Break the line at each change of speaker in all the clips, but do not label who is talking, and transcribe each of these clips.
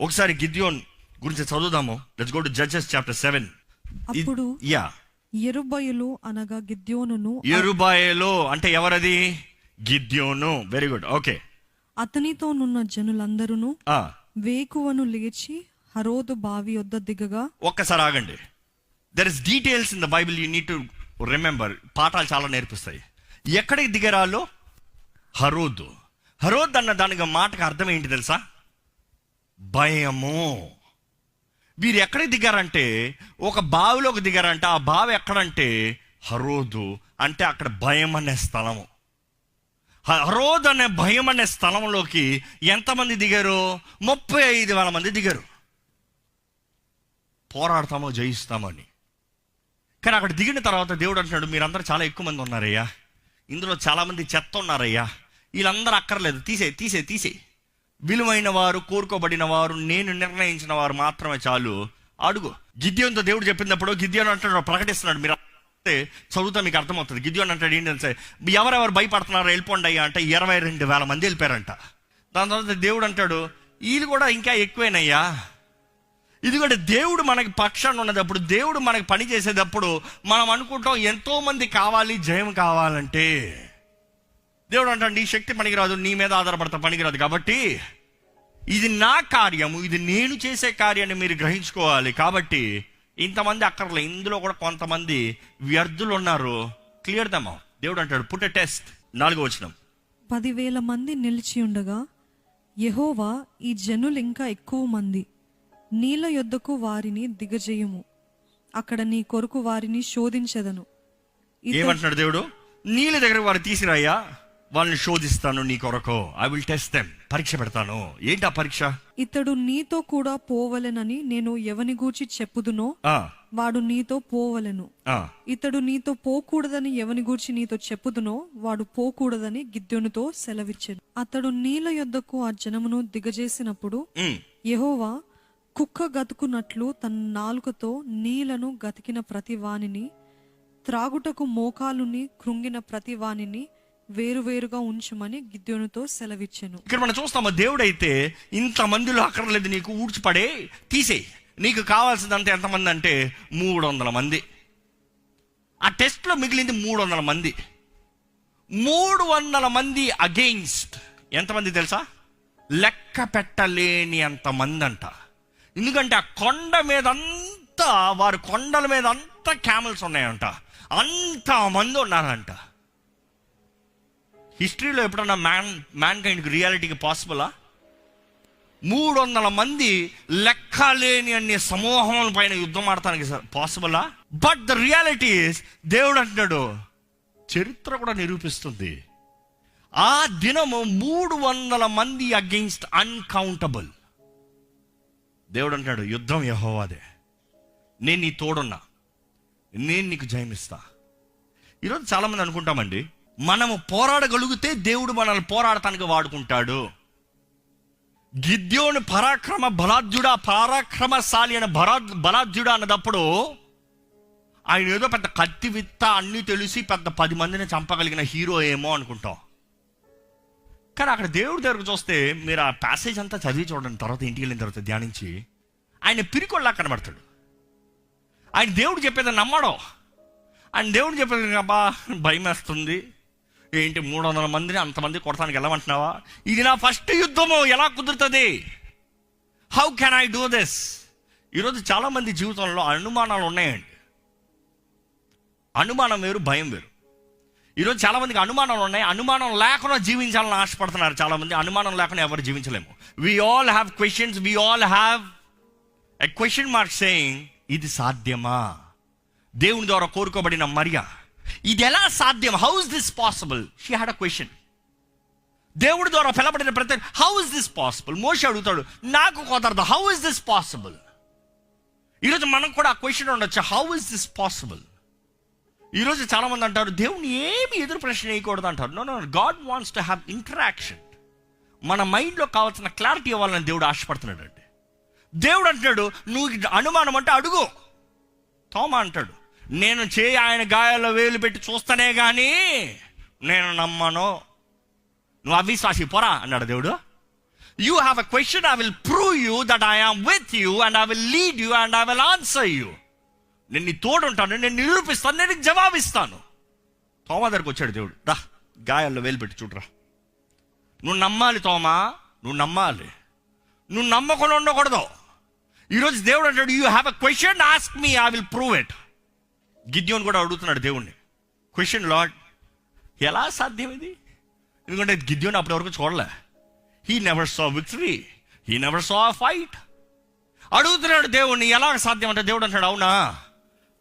ఒకసారి గిద్యోన్ గురించి చదువుదాము. Let's go to Judges chapter seven
అప్పుడు
యా
ఎరుబయలు అనగా గిద్యోనును
ఎరుబాయలో అంటే ఎవరది? గిద్యోను. వెరీ గుడ్ ఓకే
అతనితోనున్న జనులందరూ వేకువను లేచి హరోదు బావి యొద్ద దిగగా
ఒక్కసారి ఆగండి. There is details in the Bible you need to remember పాఠాలు చాలా నేర్పిస్తాయి. ఎక్కడికి దిగరాలో? హరోద్. హరోద్ అన్న దానికి మాటకు అర్థం ఏంటి తెలుసా? భయము. వీరు ఎక్కడికి దిగారంటే ఒక బావిలోకి దిగారంటే. ఆ బావి ఎక్కడంటే హరోదు అంటే అక్కడ భయం అనే స్థలము. హరోద్ అనే భయం అనే స్థలంలోకి ఎంతమంది దిగారు? ముప్పై ఐదు వేల మంది దిగారు. పోరాడతామో జయిస్తామని కానీ అక్కడ దిగిన తర్వాత దేవుడు అంటున్నాడు మీరందరూ చాలా ఎక్కువ మంది ఉన్నారయ్యా. ఇందులో చాలామంది చెత్త ఉన్నారయ్యా. వీళ్ళందరూ అక్కర్లేదు. తీసే తీసే తీసే విలువైన వారు కోరుకోబడిన వారు నేను నిర్ణయించిన వారు మాత్రమే చాలు. అడుగు. గిద్యోన్తో దేవుడు చెప్పినప్పుడు గిద్యోన్ అంటున్నాడు ప్రకటిస్తున్నాడు. మీరు అంటే చదువుతా మీకు అర్థమవుతుంది. గిద్యోన్ అంటాడు ఏంటి ఎవరెవరు భయపడుతున్నారో వెళ్ళిపోండి అయ్యా అంటే ఇరవై రెండు వేల మంది వెళ్ళిపోయారంట. దాని తర్వాత దేవుడు అంటాడు వీళ్ళు కూడా ఇంకా ఎక్కువేనయ్యా. ఇది కూడా దేవుడు మనకి పక్షాన్ని ఉన్నదప్పుడు దేవుడు మనకి పని చేసేటప్పుడు మనం అనుకుంటాం ఎంతోమంది కావాలి జయం కావాలంటే. దేవుడు అంటాడు నీ శక్తి పనికిరాదు నీ మీద ఆధారపడతా పనికిరాదు. కాబట్టి ఇది నా కార్యము ఇది నేను చేసే కార్యాన్ని మీరు గ్రహించుకోవాలి. కాబట్టి ఇంతమంది అక్కర్లే. ఇందులో కూడా కొంతమంది వ్యర్థులు ఉన్నారు. క్లియర్ దమ్మా దేవుడు అంటాడు పుట్ టెస్ట్ నాలుగో వచ్చినాం
పదివేల మంది నిలిచి ఉండగా యెహోవా ఈ జనులు ఇంకా ఎక్కువ మంది. నీళ్ళ యొద్దకు వారిని దిగజేయుము. అక్కడ నీ కొరకు వారిని శోధించదను.
ఏమంటున్నాడు దేవుడు? నీళ్ళ దగ్గర వారు తీసిరాయ్యా. వాళ్ళని శోధిస్తాను నీ కొరకు. ఐ విల్ టెస్ట్ దెమ్ పరీక్ష పెడతాను. ఏంటి ఆ పరీక్ష?
ఇతడు నీతో కూడా పోవలెనని నేను ఎవని గూర్చి చెప్పుదునో వాడు నీతో పోవలెను. ఇతడు నీతో పోకూడదని ఎవని గూర్చి నీతో చెప్పుదునో వాడు పోకూడదని గిద్యోనుతో సెలవిచ్చెను. అతడు నీళ్ళ యొద్దకు ఆ జనమును దిగజేసినప్పుడు యెహోవా కుక్క గతుకున్నట్లు తన నాలుకతో నీళ్ళను గతికిన ప్రతి వానిని త్రాగుటకు మోకాలుని కృంగిన ప్రతి వానిని వేరువేరుగా ఉంచమని గిద్యోనుతో సెలవిచ్చాను.
ఇక్కడ మనం చూస్తాము దేవుడైతే ఇంత మందిలో అక్కర్లేదు నీకు ఊడ్చిపడే తీసేయి. నీకు కావాల్సిందంటే ఎంతమంది అంటే మూడు వందల మంది. ఆ టెస్ట్లో మిగిలింది మూడు వందల మంది. మూడు వందల మంది అగెయిన్స్ట్. ఎంతమంది తెలుసా? లెక్క పెట్టలేని అంత మంది అంట ఎందుకంటే ఆ కొండ మీద అంతా వారు కొండల మీద అంతా క్యామెల్స్ ఉన్నాయంట. అంత మంది ఉన్నారంట. హిస్టరీలో ఎప్పుడన్నా మ్యాన్ మ్యాన్ కైండ్కి రియాలిటీకి పాసిబులా? మూడు వందల మంది లెక్కలేని అన్ని సమూహముల పైన యుద్ధం ఆడటానికి పాసిబులా? బట్ ద రియాలిటీ దేవుడు అంటున్నాడు చరిత్ర కూడా నిరూపిస్తుంది. ఆ దినము మూడు వందల మంది అగెయిన్స్ట్ అన్కౌంటబుల్ దేవుడు అంటున్నాడు యుద్ధం యహోవాదే. నేను నీ తోడున్నా. నేను నీకు జయమిస్తా. ఈరోజు చాలామంది అనుకుంటామండి మనము పోరాడగలిగితే దేవుడు మనల్ని పోరాడటానికి వాడుకుంటాడు. గిద్యోని పరాక్రమ బలాధ్యుడా పరాక్రమశాలి అనే బరా బలాధ్యుడా అన్నదప్పుడు ఆయన ఏదో పెద్ద కత్తి విత్త అన్నీ తెలిసి పెద్ద పది మందిని చంపగలిగిన హీరో ఏమో అనుకుంటాం. కానీ అక్కడ దేవుడి దగ్గరకు చూస్తే మీరు ఆ ప్యాసేజ్ అంతా చదివి చూడండి తర్వాత ఇంటికి వెళ్ళిన తర్వాత ధ్యానించి ఆయన పిరికొల్లా కనబడతాడు. ఆయన దేవుడు చెప్పేది నమ్మడం. ఆయన దేవుడు చెప్పేది అబ్బా భయం వేస్తుంది ఏంటి మూడు వందల మందిని అంతమంది కొడతానికి వెళ్ళమంటున్నావా? ఇది నా ఫస్ట్ యుద్ధము. ఎలా కుదురుతుంది? How can I do this ఈరోజు చాలా మంది జీవితంలో అనుమానాలు ఉన్నాయండి. అనుమానం వేరు భయం వేరు. ఈరోజు చాలా మందికి అనుమానాలు ఉన్నాయి. అనుమానం లేకుండా జీవించాలని ఆశపడుతున్నారు చాలామంది. అనుమానం లేకుండా ఎవరు జీవించలేము. We all have questions we all have a question mark saying ఇది సాధ్యమా? దేవుని ద్వారా కోరుకోబడిన మరియా? ఇది ఎలా సాధ్యం? How is this possible she had a question దేవుడి ద్వారా పిలబడిన ప్రతి హౌ ఇస్ దిస్ పాసిబుల్ మోషి అడుగుతాడు నాకు కుదరదు. హౌ ఇస్ దిస్ పాసిబుల్ ఈరోజు మనకు కూడా ఆ క్వశ్చన్ ఉండొచ్చు. హౌ ఇస్ దిస్ పాసిబుల్ ఈరోజు చాలా మంది అంటారు దేవుని ఏమి ఎదురు ప్రశ్న వేయకూడదు అంటారు. No no God wants to have interaction మన మైండ్లో కావాల్సిన క్లారిటీ ఇవ్వాలని దేవుడు ఆశపడుతున్నాడు అండి దేవుడు అంటున్నాడు నువ్వు అనుమానం అంటే అడుగు. తోమ అంటాడు నేను చేయి ఆయన గాయాల్లో వేలు పెట్టి చూస్తానే కానీ నేను నమ్మను. నువ్వు అవిశ్వాసి పోరా అన్నాడు దేవుడు. You have a question I will prove you that I am with you and I will lead you and I will answer you నేను నీ తోడుంటాను నేను నిరూపిస్తాను నేను జవాబిస్తాను. తోమా దగ్గరకు వచ్చాడు దేవుడు. రా గాయాల్లో వేలు పెట్టి చూడరా. నువ్వు నమ్మాలి తోమా నువ్వు నమ్మాలి. నువ్వు నమ్మకుండా ఉండకూడదు. ఈరోజు దేవుడు అంటాడు you have a question ask me I will prove it Gideon కూడా అడుగుతున్నాడు దేవుణ్ణి. క్వశ్చన్ లాడ్ ఎలా సాధ్యం ఇది? ఎందుకంటే గిద్యోన్ అప్పటి వరకు చూడలే. He never saw victory he never saw fight అడుగుతున్నాడు దేవుణ్ణి ఎలా సాధ్యం అంటే దేవుడు అంటాడు అవునా?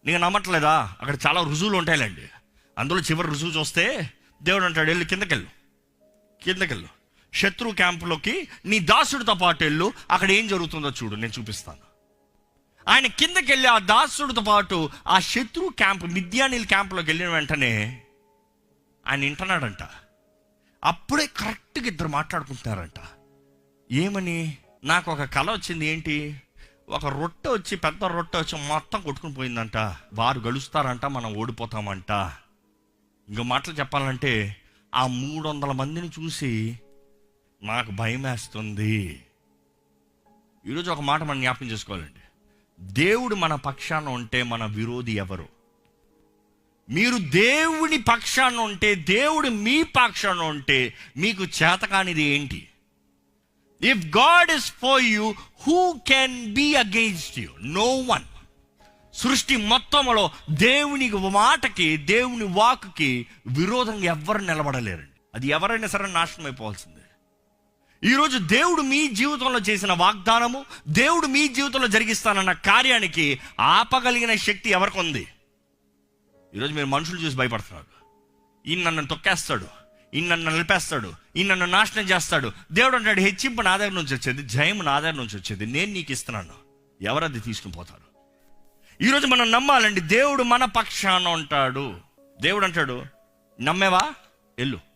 నీకు నమ్మట్లేదా? అక్కడ చాలా రుజువులు ఉంటాయిలేండి. అందులో చివరి రుజువు చూస్తే దేవుడు అంటాడు వెళ్ళి కిందకెళ్ళు. కిందకెళ్ళు. శత్రు క్యాంపులోకి నీ దాసుడితో పాటు వెళ్ళు అక్కడ ఏం జరుగుతుందో చూడు నేను చూపిస్తాను. ఆయన కిందకి వెళ్ళి ఆ దాసుడితో పాటు ఆ శత్రు క్యాంప్ మిద్యానీల్ క్యాంప్లోకి వెళ్ళిన వెంటనే ఆయన వింటున్నాడంట. అప్పుడే కరెక్ట్గా ఇద్దరు మాట్లాడుకుంటున్నారంట. ఏమని? నాకు ఒక కళ వచ్చింది ఏంటి? ఒక రొట్టె వచ్చి పెద్ద రొట్టె వచ్చి మొత్తం కొట్టుకుని పోయిందంట. వారు గెలుస్తారంట మనం ఓడిపోతామంట. ఇంకో మాటలు చెప్పాలంటే ఆ మూడు వందల మందిని చూసి నాకు భయం వేస్తుంది ఈరోజు ఒక మాట మనం జ్ఞాపకం చేసుకోవాలండి. దేవుడు మన పక్షాన ఉంటే మన విరోధి ఎవరు? మీరు దేవుని పక్షాన ఉంటే దేవుడు మీ పక్షాన ఉంటే మీకు చేతకానిది ఏంటి? If God is for you who can be against you no one సృష్టి మొత్తంలో దేవుని మాటకి దేవుని వాక్కి విరోధంగా ఎవ్వరు నిలబడలేరండి. అది ఎవరైనా సరే నాశనం అయిపోవాల్సింది ఈరోజు దేవుడు మీ జీవితంలో చేసిన వాగ్దానము దేవుడు మీ జీవితంలో జరిగిస్తానన్న కార్యానికి ఆపగలిగిన శక్తి ఎవరికి ఉంది ఈరోజు మీరు మనుషులు చూసి భయపడుతున్నారు. ఈయన నన్ను తొక్కేస్తాడు ఈయన నన్ను నిలిపేస్తాడు ఈయన నన్ను నాశనం చేస్తాడు. దేవుడు అంటాడు హెచ్చింపు నా దగ్గర నుంచి వచ్చేది జయము నా దగ్గర నుంచి వచ్చేది నేను నీకు ఇస్తున్నాను. ఎవరది తీసుకుని పోతారు? ఈరోజు మనం నమ్మాలండి దేవుడు మన పక్షాన ఉంటాడు. దేవుడు అంటాడు నమ్మేవా? ఎల్లు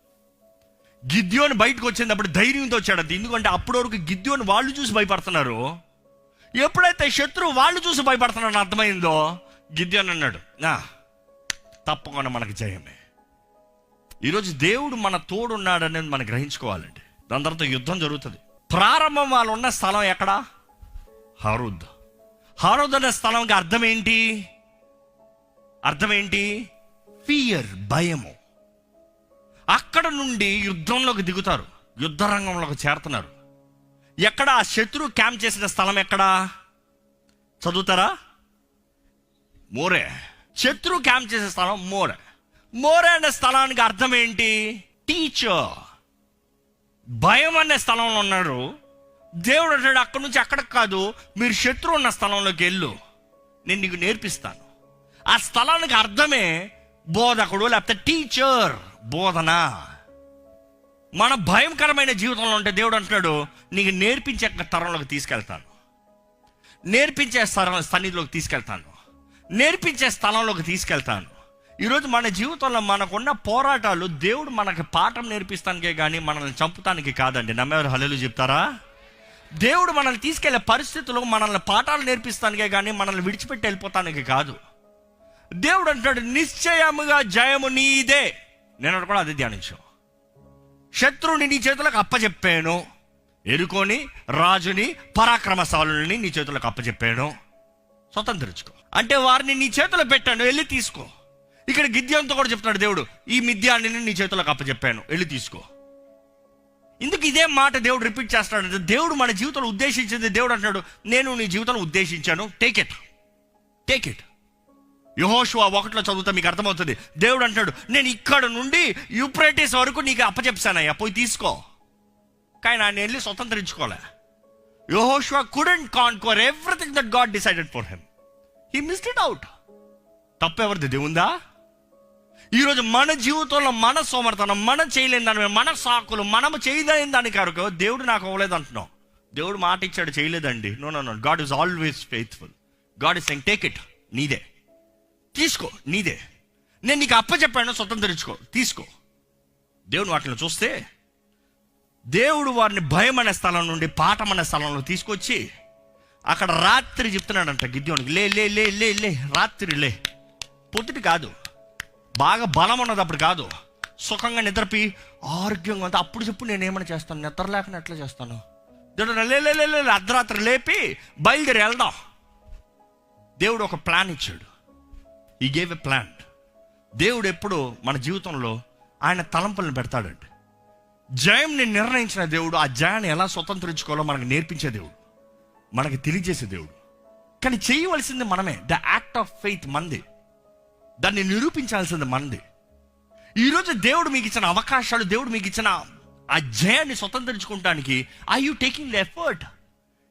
గిద్యోని బయటకు వచ్చినప్పుడు ధైర్యంతో వచ్చాడు అది ఎందుకంటే అప్పటి వరకు గిద్యోని వాళ్ళు చూసి భయపడుతున్నారు. ఎప్పుడైతే శత్రువు వాళ్ళు చూసి భయపడుతున్నారని అర్థమైందో గిద్యోని అన్నాడు నా తప్పకుండా మనకు జయమే. ఈరోజు దేవుడు మన తోడున్నాడు అనేది మనం గ్రహించుకోవాలండి. దాని తర్వాత యుద్ధం జరుగుతుంది. ప్రారంభం వాళ్ళు ఉన్న స్థలం ఎక్కడ? హరుద్. హరుద్ అనే స్థలంకి అర్థం ఏంటి? అర్థం ఏంటి? ఫియర్ భయము. అక్కడ నుండి యుద్ధంలోకి దిగుతారు. యుద్ధ రంగంలోకి చేరుతున్నారు. ఎక్కడ ఆ శత్రు క్యాంప్ చేసిన స్థలం ఎక్కడా? చదువుతారా? మోరే. శత్రు క్యాంప్ చేసే స్థలం మోరే. మోరే అనే స్థలానికి అర్థం ఏంటి? టీచర్. భయం అనే స్థలంలో ఉన్నారు దేవుడు అంటాడు అక్కడి నుంచి అక్కడికి కాదు మీరు శత్రువు ఉన్న స్థలంలోకి వెళ్ళు. నేను నీకు నేర్పిస్తాను. ఆ స్థలానికి అర్థమే బోధకుడు లేకపోతే టీచర్. బోధన. మన భయంకరమైన జీవితంలో ఉంటే దేవుడు అంటున్నాడు నీకు నేర్పించే తరంలోకి తీసుకెళ్తాను. నేర్పించే స్థలం సన్నిధిలోకి తీసుకెళ్తాను. నేర్పించే స్థలంలోకి తీసుకెళ్తాను. ఈరోజు మన జీవితంలో మనకున్న పోరాటాలు దేవుడు మనకి పాఠం నేర్పిస్తానికే కానీ మనల్ని చంపుతానికి కాదండి. నమ్మేవారు హలలు చెప్తారా? దేవుడు మనల్ని తీసుకెళ్ళే పరిస్థితుల్లో మనల్ని పాఠాలు నేర్పిస్తానికే కానీ మనల్ని విడిచిపెట్టి వెళ్ళిపోతానికి కాదు. దేవుడు అంటాడు నిశ్చయముగా జయము నీదే. నేను కూడా అదే ధ్యానించాం. శత్రువుని నీ చేతులకు అప్పచెప్పాను ఎరుకొని రాజుని పరాక్రమశాలుని నీ చేతులకు అప్పచెప్పాను స్వతంత్రించుకో అంటే వారిని నీ చేతులు పెట్టాను వెళ్ళి తీసుకో. ఇక్కడ గిద్యంతో కూడా చెప్తున్నాడు దేవుడు ఈ మిద్యాన్ని నీ చేతులకు అప్పచెప్పాను వెళ్ళి తీసుకో. ఇందుకు ఇదే మాట దేవుడు రిపీట్ చేస్తాడు దేవుడు మన జీవితంలో ఉద్దేశించింది దేవుడు అంటున్నాడు నేను నీ జీవితంలో ఉద్దేశించాను టేక్ ఇట్ టేక్ ఇట్ యహోషువా ఒకటిలో చదువుతా మీకు అర్థమవుతుంది. దేవుడు అంటాడు నేను ఇక్కడ నుండి యూప్రైటిస్ వరకు నీకు అప్పచెప్పానయ్యా పోయి తీసుకో. కానీ ఆయన వెళ్ళి స్వతంత్రించుకోలే. యహోషువా couldn't conquer everything that God decided for him he missed it out తప్పెవరిది దేవుందా? ఈరోజు మన జీవితంలో మన సోమర్తనం మనం చేయలేని దాని మన సాకులు మనము చేయలేని దాని కనుక దేవుడు నాకు అవ్వలేదు అంటున్నాం దేవుడు మాట ఇచ్చాడు చేయలేదండి. No no no God is always faithful God is saying take it నీదే. తీసుకో నీదే. నేను నీకు అప్పచెప్పాను స్వతంత్రించుకో తీసుకో. దేవుని వాటిని చూస్తే దేవుడు వారిని భయం అనే స్థలం నుండి పాఠం అనే స్థలంలో తీసుకొచ్చి అక్కడ రాత్రి చెప్తున్నాడంట గిద్యోనికి లే లే లే లే లే రాత్రి లే. పొద్దుటి కాదు. బాగా బలం ఉన్నది అప్పుడు కాదు. సుఖంగా నిద్రపి ఆరోగ్యంగా ఉంది అప్పుడు చెప్పు నేను ఏమైనా చేస్తాను? నిద్ర లేకుండా ఎట్లా చేస్తాను? దేవుడు లే లే, లే, లే, లే, అర్ధరాత్రి లేపి బయలుదేరి వెళ్దాం. దేవుడు ఒక ప్లాన్ ఇచ్చాడు. ఈ గేవ్ ఎ ప్లాన్ దేవుడు ఎప్పుడు మన జీవితంలో ఆయన తలంపులను పెడతాడండి. జయంని నిర్ణయించిన దేవుడు ఆ జయాన్ని ఎలా స్వతంత్రించుకోవాలో మనకు నేర్పించే దేవుడు మనకి తెలియజేసే దేవుడు. కానీ చేయవలసింది మనమే. ద యాక్ట్ ఆఫ్ ఫెయిత్ మంది. దాన్ని నిరూపించాల్సింది మనది ఈరోజు దేవుడు మీకు ఇచ్చిన అవకాశాలు దేవుడు మీకు ఇచ్చిన ఆ జయాన్ని స్వతంత్రించుకోవడానికి I you taking the effort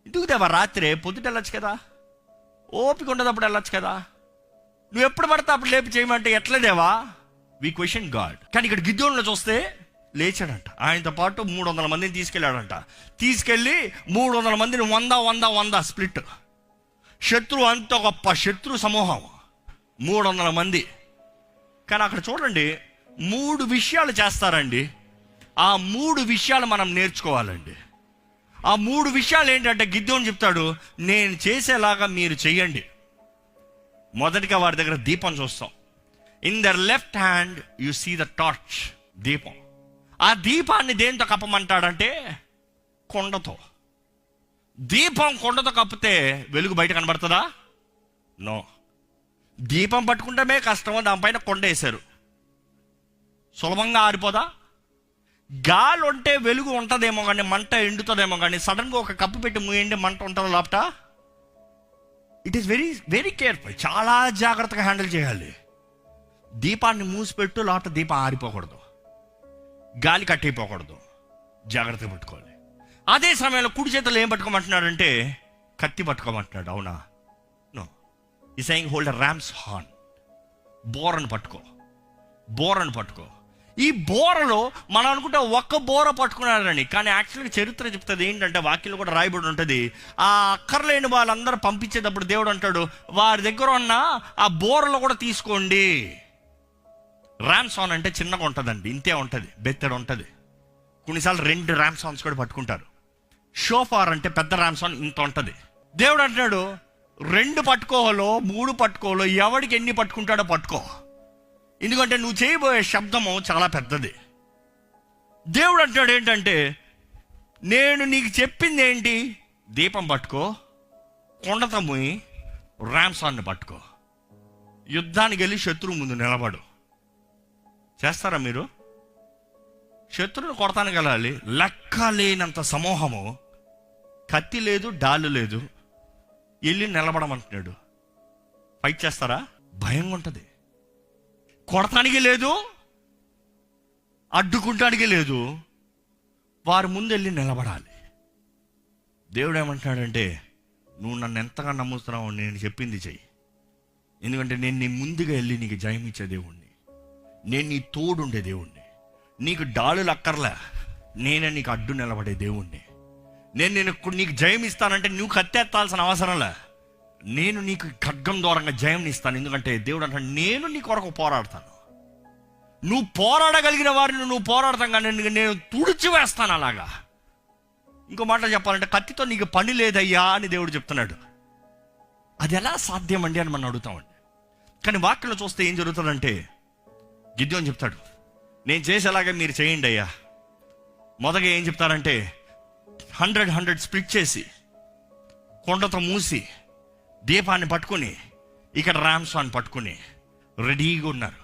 ఎందుకు దేవా? రాత్రే పొద్దుట వెళ్ళొచ్చు కదా? ఓపిక ఉండదప్పుడు వెళ్ళచ్చు కదా? నువ్వు ఎప్పుడు పడితే అప్పుడు లేపి చేయమంటే ఎట్లా దేవా? వి క్వశ్చన్ గాడ్ కానీ ఇక్కడ గిద్దోళ్ళు చూస్తే లేచాడంట. ఆయనతో పాటు మూడు వందల మందిని తీసుకెళ్ళాడంట. తీసుకెళ్ళి మూడు వందల మందిని వంద వంద వంద స్ప్లిట్. శత్రువు అంత గొప్ప శత్రు సమూహం. మూడు వందల మంది. కానీ అక్కడ చూడండి మూడు విషయాలు చేస్తారండి. ఆ మూడు విషయాలు మనం నేర్చుకోవాలండి. ఆ మూడు విషయాలు ఏంటంటే గిద్దోని చెప్తాడు నేను చేసేలాగా మీరు చెయ్యండి. మొదటిగా వారి దగ్గర దీపం చూస్తాం. In their left hand you see the torch దీపం. ఆ దీపాన్ని దేంతో కప్పమంటాడంటే కొండతో. దీపం కొండతో కప్పితే వెలుగు బయట కనబడుతుందా? నో దీపం పట్టుకుంటమే కష్టమో దానిపైన కొండ వేశారు. సులభంగా ఆరిపోదా? గాలి ఉంటే వెలుగు ఉంటుందేమో కానీ మంట ఎండుతుందేమో కానీ సడన్గా ఒక కప్పు పెట్టి మూయండి మంట ఉంటుందో లోపట? It is very very careful చాలా జాగ్రత్తగా హ్యాండిల్ చేయాలి. దీపాన్ని మూసిపెట్టు లోపల దీపం ఆరిపోకూడదు. గాలి కట్టయిపోకూడదు. జాగ్రత్తగా పట్టుకోవాలి. అదే సమయంలో కుడి చేతులు ఏం పట్టుకోమంటున్నాడంటే కత్తి పట్టుకోమంటున్నాడు. అవునా? No he saying hold ram's horn బోరను పట్టుకో. బోరను పట్టుకో. ఈ బోరలో మనం అనుకుంటే ఒక్క బోర పట్టుకున్నారని కానీ యాక్చువల్గా చరిత్ర చెప్తుంది ఏంటంటే వాక్యంలో కూడా రాయబడి ఉంటుంది. ఆ అక్కర్లేని వాళ్ళందరూ పంపించేటప్పుడు దేవుడు అంటాడు వారి దగ్గర ఉన్న ఆ బోరలో కూడా తీసుకోండి. ర్యామ్సాన్ అంటే చిన్నగా ఉంటుందండి ఇంతే ఉంటుంది బెత్తడు ఉంటుంది. కొన్నిసార్లు రెండు ర్యామ్సాన్స్ కూడా పట్టుకుంటారు. షోఫార్ అంటే పెద్ద ర్యామ్సాన్ ఇంత ఉంటుంది. దేవుడు అంటున్నాడు రెండు పట్టుకోవాలో మూడు పట్టుకోవాలో ఎవడికి ఎన్ని పట్టుకుంటాడో పట్టుకో. ఎందుకంటే నువ్వు చేయబోయే శబ్దము చాలా పెద్దది. దేవుడు అంటాడు ఏంటంటే నేను నీకు చెప్పింది ఏంటి? దీపం పట్టుకో కొండతమ్మి రామ్సాన్ని పట్టుకో. యుద్ధానికి వెళ్ళి శత్రువు ముందు నిలబడు. చేస్తారా మీరు? శత్రువుని కొడతానికి వెళ్ళాలి. లెక్క లేనంత సమూహము. కత్తి లేదు డాలు లేదు. వెళ్ళి నిలబడమంటున్నాడు. ఫైట్ చేస్తారా? భయంగా ఉంటుంది కొడతానికి లేదు అడ్డుకుంటానికి లేదు. వారి ముందు వెళ్ళి నిలబడాలి. దేవుడు ఏమంటున్నాడంటే నువ్వు నన్ను ఎంతగా నమ్ముతున్నావు నేను చెప్పింది చెయ్యి. ఎందుకంటే నేను నీ ముందుగా వెళ్ళి నీకు జయం ఇచ్చే దేవుణ్ణి. నేను నీ తోడుండే దేవుణ్ణి. నీకు డాలులు అక్కర్లే. నేనే నీకు అడ్డు నిలబడే దేవుణ్ణి. నేను నేను నీకు జయం ఇస్తానంటే నువ్వు కత్తెత్తాల్సిన అవసరంలే నేను నీకు ఖడ్గం దూరంగా జయం ఇస్తాను. ఎందుకంటే దేవుడు అంటాడు నేను నీ కొరకు పోరాడతాను. నువ్వు పోరాడగలిగిన వారిని నువ్వు పోరాడతాం కానీ నేను- తుడిచి వేస్తాను అలాగా. ఇంకో మాట చెప్పాలంటే కత్తితో నీకు పని లేదయ్యా అని దేవుడు చెప్తున్నాడు. అది ఎలా సాధ్యం అండి అని మనం అడుగుతామండి. కానీ వాక్యంలో చూస్తే ఏం జరుగుతుందంటే గిద్యోని చెప్తాడు నేను చేసేలాగా మీరు చేయండి అయ్యా. మొదగా ఏం చెప్తారంటే హండ్రెడ్ హండ్రెడ్ స్ప్లిట్ చేసి కొండతో మూసి దీపాన్ని పట్టుకుని ఇక్కడ రామ్స్వాన్ పట్టుకుని రెడీగా ఉన్నారు.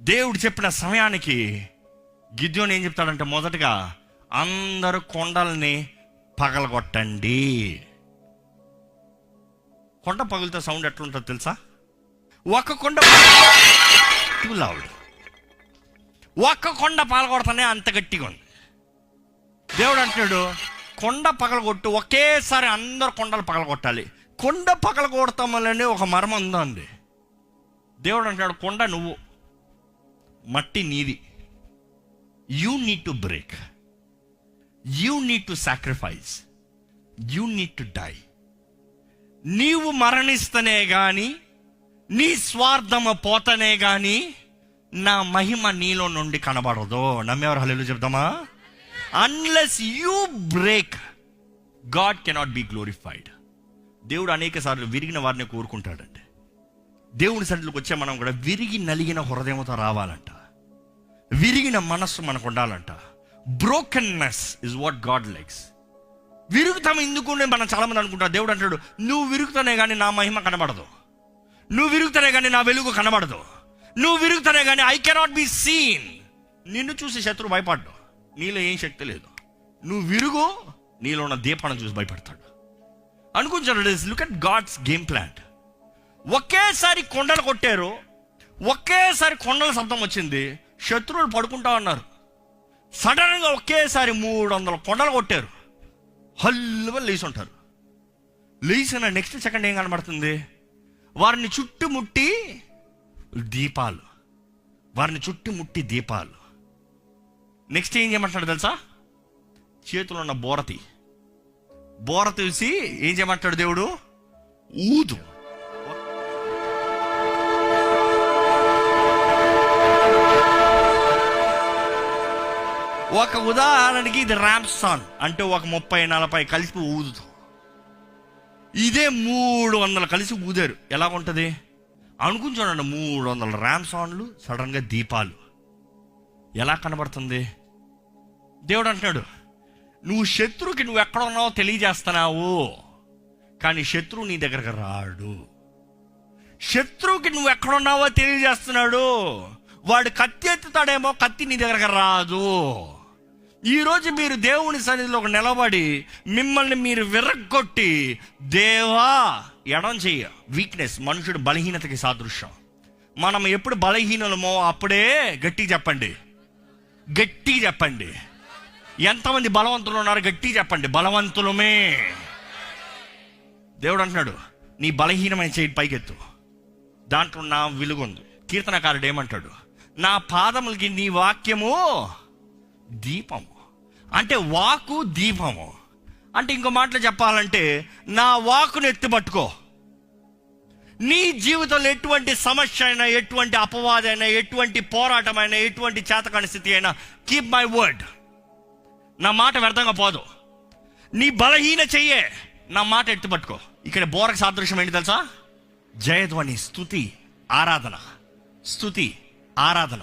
దేవుడు చెప్పిన సమయానికి గిద్యోని ఏం చెప్తాడంటే మొదటగా అందరూ కొండల్ని పగలగొట్టండి. కొండ పగులుతో సౌండ్ ఎట్లుంటుందో తెలుసా? ఒక్క కొండ లౌడ్ ఒక్క కొండ పగలగొడతానే అంత గట్టిగా ఉంది. దేవుడు అంటున్నాడు కొండ పగలగొట్టు ఒకేసారి అందరు కొండలు పగలగొట్టాలి. కొండ పగల కొడతామని ఒక మర్మం ఉందండి. దేవుడు అంటాడు కొండ నువ్వు మట్టి నీది. You need to break you need to sacrifice you need to die నీవు మరణిస్తనే కానీ నీ స్వార్థమ పోతనే కానీ నా మహిమ నీలో నుండి కనబడదు. నమ్మేవారు hello చెప్దామా? Unless you break God cannot be glorified దేవుడు అనేక సార్లు విరిగిన వారిని కోరుకుంటాడండి. దేవుని సన్నిధిలోకి వచ్చే మనం కూడా విరిగి నలిగిన హృదయంతో రావాలంట. విరిగిన మనస్సు మనకు ఉండాలంట. Brokenness is what God likes విరుగుతాం ఎందుకు అని మనం చాలామంది అనుకుంటాం దేవుడు అంటాడు నువ్వు విరుగుతానే కానీ నా మహిమ కనబడదు. నువ్వు విరుగుతానే కానీ నా వెలుగు కనబడదు. నువ్వు విరుగుతానే కానీ ఐ కెనాట్ బి సీన్ నిన్ను చూసి శత్రువు భయపడ్డు. నీలో ఏం శక్తి లేదు. నువ్వు విరుగు నీలో ఉన్న దీపాన్ని చూసి భయపడతాడు. అనుకుంటాడు look at God's game plant ఒకేసారి కొండలు కొట్టారు ఒకేసారి కొండల శబ్దం వచ్చింది శత్రువులు పడుకుంటా ఉన్నారు. సడన్గా ఒకేసారి మూడు వందల కొండలు కొట్టారు. హల్లుగా లేచి ఉంటారు. లేచిన నెక్స్ట్ సెకండ్ ఏం కనబడుతుంది? వారిని చుట్టుముట్టి దీపాలు. వారిని చుట్టుముట్టి దీపాలు. నెక్స్ట్ ఏం చేయమంటాడు తెలుసా? చేతిలో ఉన్న బోరతి బోర తీసి ఏం చేయమంటాడు దేవుడు? ఊదు. ఒక ఉదాహరణకి ఇది ర్యాంప్సాన్ అంటే ఒక ముప్పై నలభై కలిసి ఊదుతాం. ఇదే మూడు వందలు కలిసి ఊదారు. ఎలా ఉంటుంది? అనుకుని చూడండి మూడు వందల ర్యాంప్సాన్లు సడన్గా దీపాలు. ఎలా కనబడుతుంది? దేవుడు అంటున్నాడు నువ్వు శత్రువుకి నువ్వు ఎక్కడ ఉన్నావో తెలియజేస్తున్నావు. కానీ శత్రువు నీ దగ్గరకు రాడు. శత్రువుకి నువ్వు ఎక్కడ ఉన్నావో తెలియజేస్తున్నాడు. వాడు కత్తి ఎత్తుతాడేమో కత్తి నీ దగ్గరకు రాదు. ఈరోజు మీరు దేవుని సన్నిధిలో ఒక నిలబడి మిమ్మల్ని మీరు విరగ్గొట్టి దేవా ఎడం చెయ్య. వీక్నెస్ మనుషుడు బలహీనతకి సాదృశ్యం. మనం ఎప్పుడు బలహీనలమో అప్పుడే గట్టి చెప్పండి. గట్టి చెప్పండి. ఎంతమంది బలవంతులు ఉన్నారు? గట్టి చెప్పండి. బలవంతులమే. దేవుడు అంటున్నాడు నీ బలహీనమైన చేయి పైకెత్తు. దాంట్లో నా వెలుగుంది. కీర్తనకారుడు ఏమంటాడు నా పాదములకి నీ వాక్యము దీపము. అంటే వాకు దీపము. అంటే ఇంకో మాటలు చెప్పాలంటే నా వాకును ఎత్తుపట్టుకో. నీ జీవితంలో ఎటువంటి సమస్య అయినా ఎటువంటి అపవాదైనా ఎటువంటి పోరాటమైనా ఎటువంటి చేతకాని స్థితి అయినా కీప్ మై వర్డ్ నా మాట వ్యర్థంగా పోదు. నీ బలహీన చెయ్యే నా మాట ఎత్తుపట్టుకో ఇక్కడ బోరకు సాదృశ్యం ఏంటి తెలుసా? జయధ్వని స్థుతి ఆరాధన. స్థుతి ఆరాధన.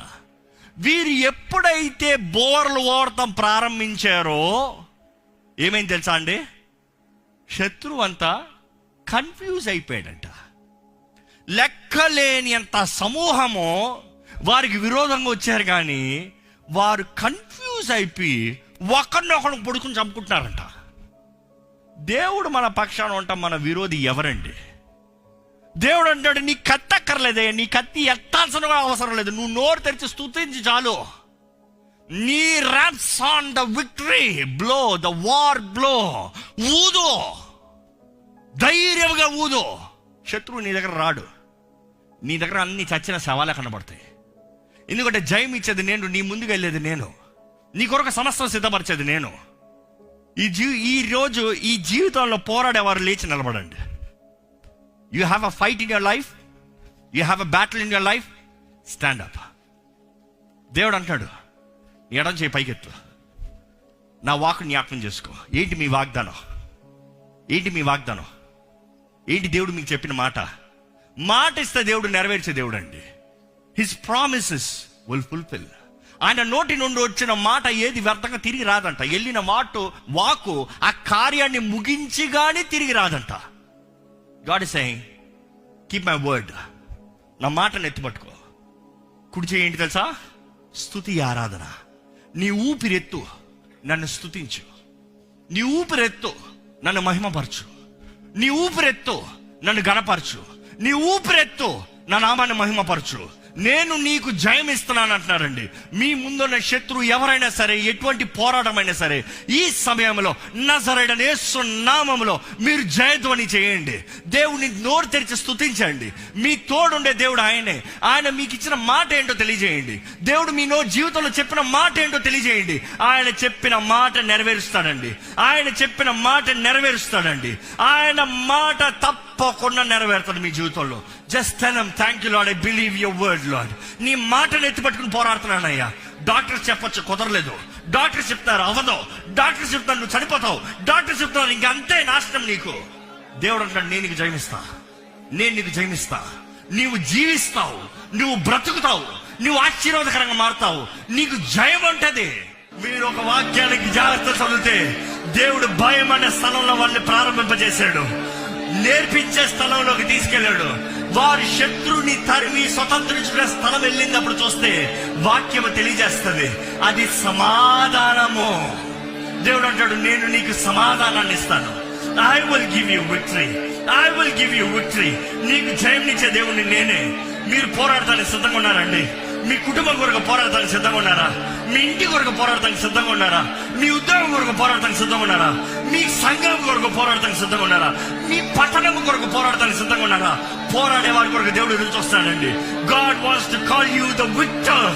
వీరు ఎప్పుడైతే బోర్లు ఓడటం ప్రారంభించారో ఏమైంది తెలుసా అండి? శత్రువు అంతా కన్ఫ్యూజ్ అయిపోయాడంట. లెక్కలేని అంత సమూహము వారికి విరోధంగా వచ్చారు కానీ వారు కన్ఫ్యూజ్ అయిపోయి ఒకరినొకరు పొడుకుని చంపుకుంటున్నారంట. దేవుడు మన పక్షాన ఉంటాం మన విరోధి ఎవరండి? దేవుడు అంటాడు నీ కత్తి అక్కర్లేదే నీ కత్తి ఎత్తాల్సిన కూడా అవసరం లేదు నువ్వు నోరు తెరిచి స్థుతించి చాలు. నీ raps on the victory blow the war blow ఊదు. ధైర్యంగా ఊదు. శత్రువు నీ దగ్గర రాడు. నీ దగ్గర అన్ని చచ్చిన సవాలే కనబడతాయి. ఎందుకంటే జయం ఇచ్చేది నేను నీ ముందుకు వెళ్ళేది నేను. నీ కొరకు సమస్తం సిద్ధపరిచేది నేను. ఈ జీ ఈ రోజు ఈ జీవితంలో పోరాడేవారు లేచి నిలబడండి. You have a fight in your life you have a battle in your life stand up దేవుడు అంటాడు నీ ఎడం చేయి పైకెత్తు. నా వాకు జ్ఞాపకం చేసుకో. ఏంటి మీ వాగ్దానం? ఏంటి మీ వాగ్దానం? ఏంటి దేవుడు మీకు చెప్పిన మాట? మాట ఇస్తే దేవుడు నెరవేర్చే దేవుడు అండి హిస్ ప్రామిసెస్ విల్ ఫుల్ఫిల్ ఆయన నోటి నుండి వచ్చిన మాట ఏది వ్యర్థంగా తిరిగి రాదంట. వెళ్ళిన మాట వాకు ఆ కార్యాన్ని ముగించి కానీ తిరిగి రాదంట. God is saying keep my word నా మాటను ఎత్తుపట్టుకో. కుడి చేయండి తెలుసా? స్థుతి ఆరాధన. నీ ఊపిరెత్తు నన్ను స్థుతించు. నీ ఊపిరెత్తు నన్ను మహిమపరచు. నీ ఊపిరెత్తు నన్ను గణపరచు నీ ఊపిరెత్తు నా నామాన్ని మహిమపరచు. నేను నీకు జయం ఇస్తున్నాను అంటున్నారండి మీ ముందున్న శత్రువు ఎవరైనా సరే ఎటువంటి పోరాటమైనా సరే ఈ సమయంలో నజరైన నామంలో మీరు జయధ్వని చేయండి. దేవుని నోరు తెరిచి స్థుతించండి మీ తోడుండే దేవుడు ఆయనే. ఆయన మీకు ఇచ్చిన మాట ఏంటో తెలియజేయండి. దేవుడు మీ నో జీవితంలో చెప్పిన మాట ఏంటో తెలియజేయండి. ఆయన చెప్పిన మాట నెరవేరుస్తాడండి. ఆయన చెప్పిన మాట నెరవేరుస్తాడండి. ఆయన మాట తప్పకుండా నెరవేరుతాడు మీ జీవితంలో. Just tell him thank you Lord I believe your word Lord నీ మాటను ఎత్తిపట్టుకుని పోరాడుతున్నానయ్యా. డాక్టర్ చెప్పొచ్చు కుదరలేదు. డాక్టర్ చెప్తారు అవ్వదు. డాక్టర్ చెప్తారు నువ్వు చనిపోతావు. డాక్టర్ చెప్తారు ఇంకంతే నాశనం నీకు. దేవుడు అంటాడు నేను నీకు జయమిస్తా. నేను నీకు జయమిస్తా. నీవు జీవిస్తావు. నువ్వు బ్రతుకుతావు. నువ్వు ఆశీర్వాదకరంగా మారుతావు. నీకు జయం ఉంటుంది. మీరు ఒక వాక్యానికి జాగ్రత్త చదివితే దేవుడు భయం అనే స్థలంలో వాళ్ళని ప్రారంభింపజేశాడు. నేర్పించే స్థలంలోకి తీసుకెళ్ళాడు. వారి శత్రుని తరిమి స్వతంత్రించుకునే స్థలం వెళ్ళినప్పుడు చూస్తే వాక్యము తెలియజేస్తుంది. అది సమాధానము. దేవుడు అంటాడు నేను నీకు సమాధానాన్ని ఇస్తాను. I will give you victory I will give you victory నీకు జయంనిచ్చే దేవుడిని నేనే. మీరు పోరాడటానికి సిద్ధంగా ఉన్నారండి. మీ కుటుంబం కొరకు పోరాడటానికి సిద్ధంగా ఉన్నారా? మీ ఇంటి కొరకు పోరాడటానికి సిద్ధంగా ఉన్నారా? మీ ఉద్యోగం కొరకు పోరాడటానికి సిద్ధంగా ఉన్నారా? మీ సంఘం కొరకు పోరాడటానికి సిద్ధంగా ఉన్నారా? మీ పట్టణం కొరకు పోరాడటానికి సిద్ధంగా ఉన్నారా? పోరాడే వారి కొరకు దేవుడు ఎదురు చూస్తాడండి God wants to call you the victor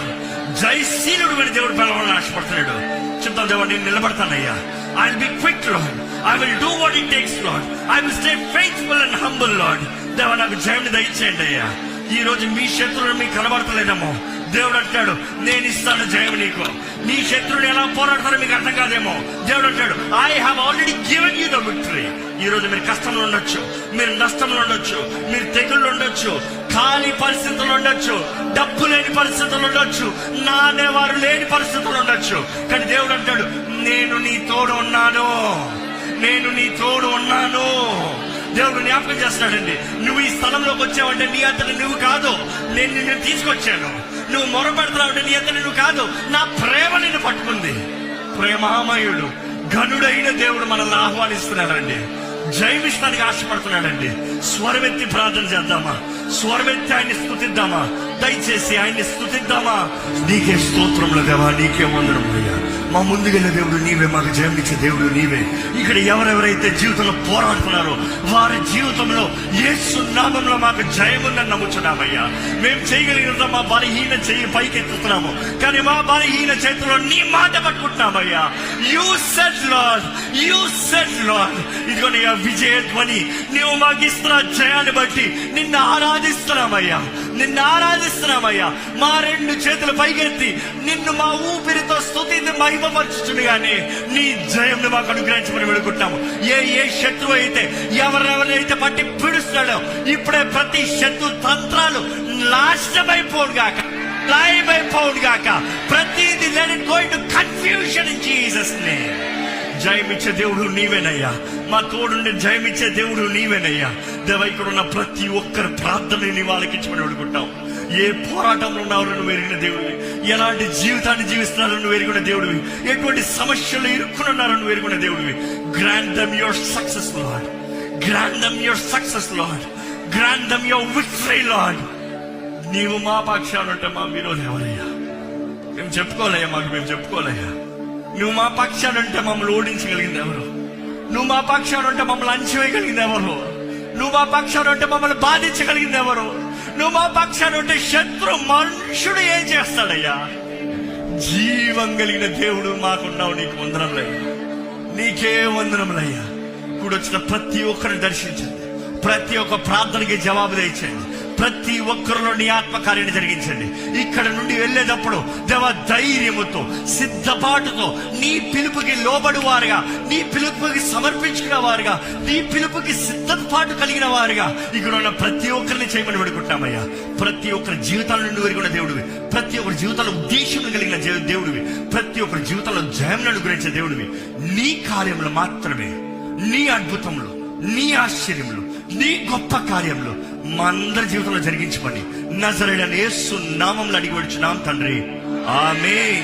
జయశీలుడు అని దేవుడు పిలవాలని ఆశపడుతున్నాడు. చెప్తాను దేవుడు నేను నిలబడతానయ్యా. I will be quick Lord I will do what it takes Lord I will stay faithful and humble Lord దేవా నాకు జయం దయచేయండి అయ్యా. ఈ రోజు మీ శత్రువులు మీకు కనబడతలేదేమో దేవుడు అంటాడు నేను ఇస్తాను జయం నీకు. నీ శత్రువులు ఎలా పోరాడతారో మీకు అర్థం కాదేమో. దేవుడు అంటాడు I have already given you the victory ఈ రోజు మీరు కష్టంలో ఉండొచ్చు మీరు నష్టంలో ఉండొచ్చు మీరు తెగుళ్ళు ఉండొచ్చు ఖాళీ పరిస్థితులు ఉండొచ్చు డబ్బు లేని పరిస్థితులు ఉండొచ్చు నానేవారు లేని పరిస్థితులు ఉండొచ్చు. కానీ దేవుడు అంటాడు నేను నీ తోడు ఉన్నాను నేను నీ తోడు ఉన్నాను. దేవుడు జ్ఞాపకం చేస్తున్నాడండి. నువ్వు ఈ స్థలంలోకి వచ్చావంటే నీ అతను నువ్వు కాదు. నేను నిన్ను తీసుకొచ్చాను. నువ్వు మొరపెడుతున్నావంటే నీ అతను నువ్వు కాదు. నా ప్రేమ నిన్ను పట్టుకుంది. ప్రేమామయుడు ఘనుడైన దేవుడు మనల్ని ఆహ్వానిస్తున్నాడండి. జైవిష్టానికి ఆశపడుతున్నాడండి. స్వరమెత్తి ప్రార్థన చేద్దామా? స్వరమెత్తి ఆయన్ని స్థుతిద్దామా దయచేసి ఆయన్ని స్థుతిద్దామా నీకే స్తోత్రముల దేవా నీకే వందనం అయ్యా. మా ముందుకెళ్ళే దేవుడు నీవే మాకు జయమిచ్చే దేవుడు నీవే. ఇక్కడ ఎవరెవరైతే జీవితంలో పోరాడుతున్నారో వారి జీవితంలో ఏ సున్నామంలో మాకు జయముందని నమ్ముచున్నామయ్యా. మేము చేయగలిగినంత మా బలహీన చెయ్యి పైకి ఎత్తుతున్నాము కానీ మా బలహీన చేతిలో నీ మాట పట్టుకుంటున్నామయ్యా. You set Lord you set Lord ఇదిగో విజయ ధ్వని నీవు మాకు ఇస్తున్న జయాన్ని బట్టి నిన్ను ఆరాధిస్తున్నామయ్యా. నిన్ను ఆరాధిస్తున్నామయ్యా. మా రెండు చేతులు పైకెత్తి నిన్ను మా ఊపిరితో స్థుతి మహిమపరచుచుని కానీ నీ జయంను మాకు అనుగ్రహించమని వెళ్ళుకుంటాము ఏ ఏ శత్రువు అయితే ఎవరెవరైతే పట్టి పిడుస్తాడో ఇప్పుడే ప్రతి శత్రు తంత్రాలు నాశనమైపోడు గాక. లయమైపోడు గాక ప్రతిది let it going to confusion in Jesus name జయమిచ్చే దేవుడు నీవేనయ్యా. మా తోడుండి జయమిచ్చే దేవుడు నీవేనయ్యా. దేవ ఇక్కడ ఉన్న ప్రతి ఒక్కరి ప్రార్థన నీ వాళ్ళకి ఇచ్చి అడుగుంటాం ఏ పోరాటంలో ఉన్నారో నువ్వు ఎరిగిన దేవుడివి. ఎలాంటి జీవితాన్ని జీవిస్తున్నారో నువ్వు ఎరిగిన దేవుడివి. ఎటువంటి సమస్యలు ఇరుక్కున్నారో నువ్వు ఎరిగిన దేవుడివి. Grant them your success Lord grant them your success Lord grant them your victory Lord నీవు మా పక్షాలు అంటే మా విరోధం ఎవరయ్యా? మేము చెప్పుకోలేయ్యా మాకు మేము చెప్పుకోలేయ్యా నువ్వు మా పక్షాలు ఉంటే మమ్మల్ని ఓడించగలిగింది ఎవరు? నువ్వు మా పక్షాలు ఉంటే మమ్మల్ని అంచివేయగలిగింది ఎవరు? నువ్వు మా పక్షాలు ఉంటే మమ్మల్ని బాధించగలిగింది ఎవరు? నువ్వు మా పక్షాలు ఉంటే శత్రు మనుషుడు ఏం చేస్తాడయ్యా? జీవం కలిగిన దేవుడు మాకున్నావు నీకు వందనములయ్యా. నీకే వందనములయ్యా. కూడొచ్చిన ప్రతి ఒక్కరిని దర్శించండి. ప్రతి ఒక్క ప్రార్థనకి జవాబు తెచ్చండి ప్రతి ఒక్కరిలో నీ ఆత్మకార్యాన్ని జరిగించండి. ఇక్కడ నుండి వెళ్ళేటప్పుడు దేవ ధైర్యముతో సిద్ధపాటుతో నీ పిలుపుకి లోబడి వారుగా నీ పిలుపుకి సమర్పించుకున్న వారుగా నీ పిలుపుకి సిద్ధపాటు కలిగిన వారుగా ఇక్కడ ఉన్న ప్రతి ఒక్కరిని చేయమని పెడుకుంటామయ్యా ప్రతి ఒక్కరి జీవితాల నుండి వెరుగున్న దేవుడివి. ప్రతి ఒక్కరి జీవితంలో ఉద్దేశం కలిగిన దేవుడివి. ప్రతి ఒక్కరి జీవితంలో జయం అనుగ్రహించే దేవుడివి. నీ కార్యంలో మాత్రమే. నీ అద్భుతంలో నీ ఆశ్చర్యంలో నీ గొప్ప కార్యంలో మా అందరి జీవితంలో జరిగించమని. నజరైన యేసు నామంలో అడిగి వచ్చున్నాం తండ్రి. ఆమె